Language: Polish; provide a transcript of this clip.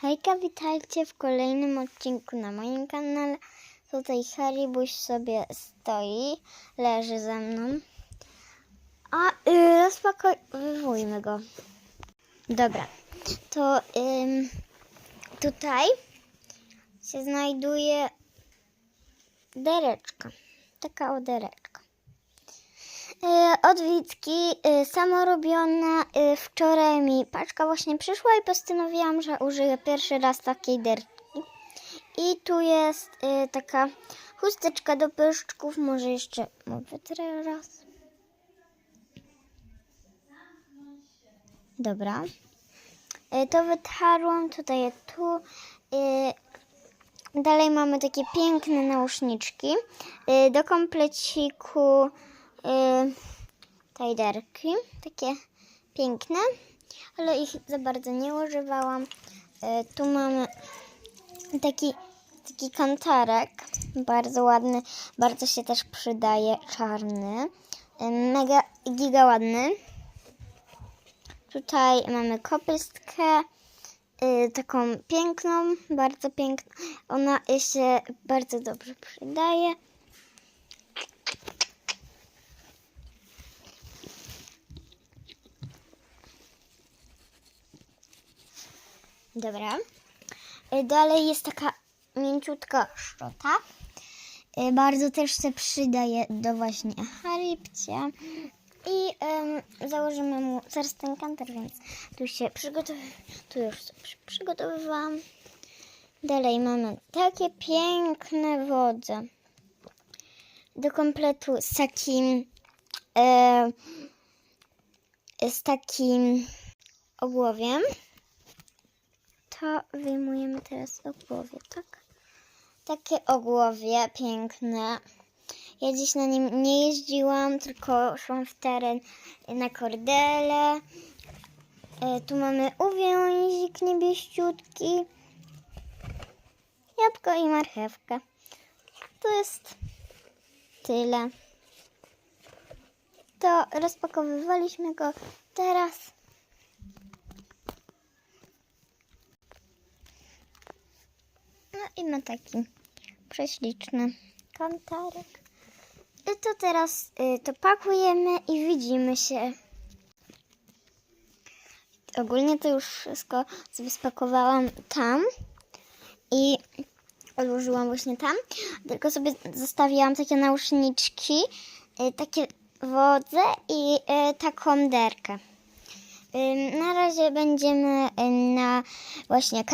Hejka, witajcie w kolejnym odcinku na moim kanale. Tutaj Haribuś sobie stoi, leży ze mną. A y, rozpakowujmy go. Dobra, to tutaj się znajduje dereczka. Taka o dereczka. Y, Od Witki, y, samorobiona. y, Wczoraj mi paczka właśnie przyszła i postanowiłam, że użyję pierwszy raz takiej derki. I tu jest taka chusteczka do pyszczków. Może jeszcze mówię teraz. Dobra. To wytarłam tutaj, tu. Y, Dalej mamy takie piękne nauszniczki. Do kompleciku y, tajderki. Takie piękne, ale ich za bardzo nie używałam. Y, Tu mamy taki, taki kantarek, bardzo ładny, bardzo się też przydaje, czarny. Y, Mega, giga ładny. Tutaj mamy kopystkę, taką piękną, bardzo piękną. Ona się bardzo dobrze przydaje. Dobra. Y, Dalej jest taka mięciutka szczota. Y, Bardzo też się przydaje do właśnie haripcia. I em, założymy mu zaraz ten kanter, więc tu się przygotowuję. Tu już przygotowywałam. Dalej mamy takie piękne wodze. Do kompletu z takim e, z takim ogłowiem. To wyjmujemy teraz ogłowie, tak? Takie ogłowie piękne. Ja dziś na nim nie jeździłam, tylko szłam w teren na kordele. E, tu mamy uwiązik niebieściutki, jabłko i marchewkę. To jest tyle. To rozpakowywaliśmy go teraz. I ma taki prześliczny kantarek. I to teraz y, to pakujemy i widzimy się. Ogólnie to już wszystko sobie spakowałam tam i odłożyłam właśnie tam. Tylko sobie zostawiłam takie nauszniczki, y, takie wodze i y, taką derkę. Ym, Na razie będziemy y, na właśnie